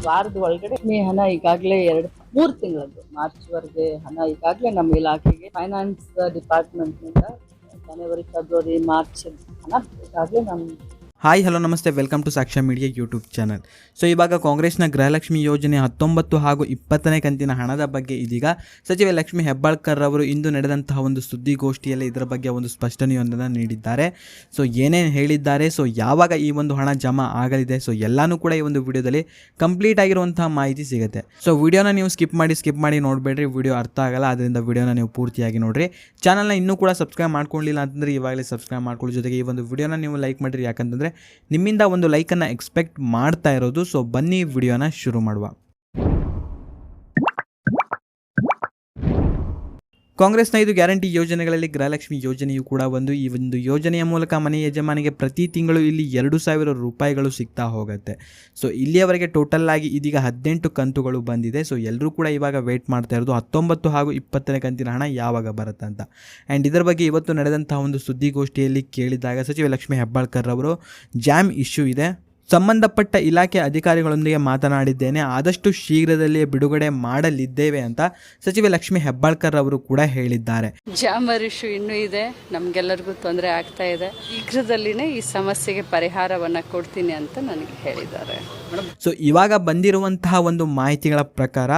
ಒಂದು ವಾರದ ಒಳಗಡೆ ಮೇ ಹಣ ಈಗಾಗಲೇ ಎರಡು, ಮೂರು ತಿಂಗಳದ್ದು. ಮಾರ್ಚ್ವರೆಗೆ ಹಣ ಈಗಾಗಲೇ ನಮ್ಮ ಇಲಾಖೆಗೆ ಫೈನಾನ್ಸ್ ಡಿಪಾರ್ಟ್ಮೆಂಟ್ನಿಂದ ಜನವರಿ, ಫೆಬ್ರವರಿ, ಮಾರ್ಚ್ ಹಣ ಈಗಾಗಲೇ ನಮ್ಮ ಹಾಯ್ ಹಲೋ ನಮಸ್ತೆ. Welcome to Sakshya media YouTube channel so ಇವಾಗ ಕಾಂಗ್ರೆಸ್ನ ಗೃಹಲಕ್ಷ್ಮಿ ಯೋಜನೆ ಹತ್ತೊಂಬತ್ತು ಹಾಗೂ ಇಪ್ಪತ್ತನೇ ಕಂತಿನ ಹಣದ ಬಗ್ಗೆ ಇದೀಗ ಸಚಿವೆ ಲಕ್ಷ್ಮಿ ಹೆಬ್ಬಾಳ್ಕರ್ ಅವರು ಇಂದು ನಡೆದಂತಹ ಒಂದು ಸುದ್ದಿಗೋಷ್ಠಿಯಲ್ಲಿ ಇದರ ಬಗ್ಗೆ ಒಂದು ಸ್ಪಷ್ಟನೆಯೊಂದನ್ನು ನೀಡಿದ್ದಾರೆ. ಸೊ ಏನೇನು ಹೇಳಿದ್ದಾರೆ? ಸೊ ಯಾವಾಗ ಈ ಒಂದು ಹಣ ಜಮಾ ಆಗಲಿದೆ? ಸೊ ಎಲ್ಲನೂ ಕೂಡ ಈ ಒಂದು ವಿಡಿಯೋದಲ್ಲಿ ಕಂಪ್ಲೀಟ್ ಆಗಿರುವಂತಹ ಮಾಹಿತಿ ಸಿಗುತ್ತೆ. ಸೊ ವಿಡಿಯೋನ ನೀವು ಸ್ಕಿಪ್ ಮಾಡಿ ಸ್ಕಿಪ್ ಮಾಡಿ ನೋಡಬೇಡ್ರಿ. ವಿಡಿಯೋ ಅರ್ಥ ಆಗಲ್ಲ, ಅದರಿಂದ ವಿಡಿಯೋನ ನೀವು ಪೂರ್ತಿಯಾಗಿ ನೋಡ್ರಿ. ಚಾನಲ್ನ ಇನ್ನೂ ಕೂಡ ಸಬ್ಸ್ಕ್ರೈಬ್ ಮಾಡ್ಕೊಳ್ಳಿಲ್ಲ ಅಂತಂದರೆ ಇವಾಗಲೇ ಸಬ್ಸ್ಕ್ರೈಬ್ ಮಾಡ್ಕೊಳ್ಳಿ. ಜೊತೆಗೆ ಈ ಒಂದು ವಿಡಿಯೋನ ನೀವು ಲೈಕ್ ಮಾಡಿರಿ ಯಾಕಂತಂದರೆ ನಿಮ್ಮಿಂದ ಒಂದು ಲೈಕನ್ನು ಎಕ್ಸ್ಪೆಕ್ಟ್ ಮಾಡ್ತಾ ಇರೋದು. ಸೊ ಬನ್ನಿ ವಿಡಿಯೋನ ಶುರು ಮಾಡುವ. ಕಾಂಗ್ರೆಸ್ನ ಇದು ಗ್ಯಾರಂಟಿ ಯೋಜನೆಗಳಲ್ಲಿ ಗೃಹಲಕ್ಷ್ಮಿ ಯೋಜನೆಯು ಕೂಡ ಒಂದು. ಈ ಒಂದು ಯೋಜನೆಯ ಮೂಲಕ ಮನೆ ಯಜಮಾನಿಗೆ ಪ್ರತಿ ತಿಂಗಳು ಇಲ್ಲಿ ಎರಡು ಸಾವಿರ ರೂಪಾಯಿಗಳು ಸಿಗ್ತಾ ಹೋಗುತ್ತೆ. ಸೊ, ಇಲ್ಲಿಯವರೆಗೆ ಟೋಟಲ್ ಆಗಿ ಇದೀಗ ಹದಿನೆಂಟು ಕಂತುಗಳು ಬಂದಿದೆ. ಸೊ, ಎಲ್ಲರೂ ಕೂಡ ಇವಾಗ ವೇಟ್ ಮಾಡ್ತಾ ಇರೋದು ಹತ್ತೊಂಬತ್ತು ಹಾಗೂ ಇಪ್ಪತ್ತನೇ ಕಂತಿನ ಹಣ ಯಾವಾಗ ಬರುತ್ತೆ ಅಂತ. ಆ್ಯಂಡ್ ಇದರ ಬಗ್ಗೆ ಇವತ್ತು ನಡೆದಂತಹ ಒಂದು ಸುದ್ದಿಗೋಷ್ಠಿಯಲ್ಲಿ ಕೇಳಿದಾಗ ಸಚಿವ ಲಕ್ಷ್ಮೀ ಹೆಬ್ಬಾಳ್ಕರ್ ಅವರು ಜಾಮ್ ಇಶ್ಯೂ ಇದೆ. ಸಂಬಂಧಪಟ್ಟ ಇಲಾಖೆ ಅಧಿಕಾರಿಗಳೊಂದಿಗೆ ಮಾತನಾಡಿದ್ದೇನೆ. ಆದಷ್ಟು ಶೀಘ್ರದಲ್ಲೇ ಬಿಡುಗಡೆ ಮಾಡಲಿದ್ದೇವೆ ಅಂತ ಸಚಿವೆ ಲಕ್ಷ್ಮಿ ಹೆಬ್ಬಾಳ್ಕರ್ ಅವರು ಕೂಡ ಹೇಳಿದ್ದಾರೆ. ಜಾಮರಿಷು ಇಶ್ಯೂ ಇನ್ನೂ ಇದೆ. ನಮಗೆಲ್ಲರಿಗೂ ತೊಂದರೆ ಆಗ್ತಾ ಇದೆ. ಶೀಘ್ರದಲ್ಲಿನೇ ಈ ಸಮಸ್ಯೆಗೆ ಪರಿಹಾರವನ್ನ ಕೊಡ್ತೀನಿ ಅಂತ ನನಗೆ ಹೇಳಿದ್ದಾರೆ. ಸೊ ಇವಾಗ ಬಂದಿರುವಂತಹ ಒಂದು ಮಾಹಿತಿಗಳ ಪ್ರಕಾರ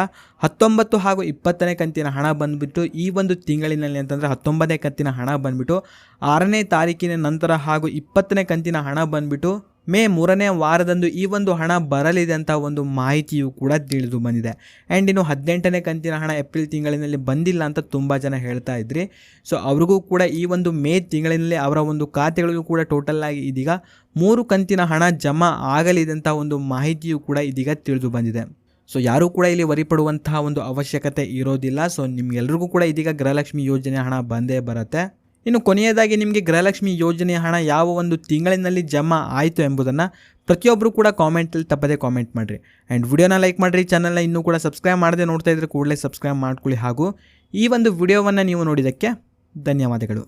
ಹತ್ತೊಂಬತ್ತು ಹಾಗೂ ಇಪ್ಪತ್ತನೇ ಕಂತಿನ ಹಣ ಬಂದ್ಬಿಟ್ಟು ಈ ಒಂದು ತಿಂಗಳಿನಲ್ಲಿ ಅಂತಂದರೆ ಹತ್ತೊಂಬತ್ತನೇ ಕಂತಿನ ಹಣ ಬಂದ್ಬಿಟ್ಟು ಆರನೇ ತಾರೀಕಿನ ನಂತರ ಹಾಗೂ ಇಪ್ಪತ್ತನೇ ಕಂತಿನ ಹಣ ಬಂದ್ಬಿಟ್ಟು ಮೇ ಮೂರನೇ ವಾರದಂದು ಈ ಒಂದು ಹಣ ಬರಲಿದೆ ಅಂತ ಒಂದು ಮಾಹಿತಿಯು ಕೂಡ ತಿಳಿದು ಬಂದಿದೆ. ಆ್ಯಂಡ್ ಇನ್ನು ಹದಿನೆಂಟನೇ ಕಂತಿನ ಹಣ ಏಪ್ರಿಲ್ ತಿಂಗಳಿನಲ್ಲಿ ಬಂದಿಲ್ಲ ಅಂತ ತುಂಬ ಜನ ಹೇಳ್ತಾ ಇದ್ರಿ. ಸೊ ಅವ್ರಿಗೂ ಕೂಡ ಈ ಒಂದು ಮೇ ತಿಂಗಳಿನಲ್ಲಿ ಅವರ ಒಂದು ಖಾತೆಗಳಿಗೂ ಕೂಡ ಟೋಟಲ್ ಆಗಿ ಇದೀಗ ಮೂರು ಕಂತಿನ ಹಣ ಜಮಾ ಆಗಲಿದೆ ಅಂತ ಒಂದು ಮಾಹಿತಿಯು ಕೂಡ ಇದೀಗ ತಿಳಿದು ಬಂದಿದೆ. ಸೊ ಯಾರೂ ಕೂಡ ಇಲ್ಲಿ ವರಿಪಡುವಂತಹ ಒಂದು ಅವಶ್ಯಕತೆ ಇರೋದಿಲ್ಲ. ಸೊ ನಿಮ್ಗೆಲ್ರಿಗೂ ಕೂಡ ಇದೀಗ ಗೃಹಲಕ್ಷ್ಮಿ ಯೋಜನೆ ಹಣ ಬಂದೇ ಬರುತ್ತೆ. ಇನ್ನು ಕೊನೆಯದಾಗಿ ನಿಮಗೆ ಗೃಹಲಕ್ಷ್ಮಿ ಯೋಜನೆಯ ಹಣ ಯಾವ ಒಂದು ತಿಂಗಳಿನಲ್ಲಿ ಜಮಾ ಆಯಿತು ಎಂಬುದನ್ನು ಪ್ರತಿಯೊಬ್ಬರು ಕೂಡ ಕಾಮೆಂಟಲ್ಲಿ ತಪ್ಪದೇ ಕಾಮೆಂಟ್ ಮಾಡಿರಿ. ಆ್ಯಂಡ್ ವಿಡಿಯೋನ ಲೈಕ್ ಮಾಡಿರಿ ಚಾನಲ್ನ ಇನ್ನೂ ಕೂಡ ಸಬ್ಸ್ಕ್ರೈಬ್ ಮಾಡದೆ ನೋಡ್ತಾ ಇದ್ದರೆ ಕೂಡಲೇ ಸಬ್ಸ್ಕ್ರೈಬ್ ಮಾಡ್ಕೊಳ್ಳಿ ಹಾಗೂ ಈ ಒಂದು ವಿಡಿಯೋವನ್ನು ನೀವು ನೋಡಿದ್ದಕ್ಕೆ ಧನ್ಯವಾದಗಳು.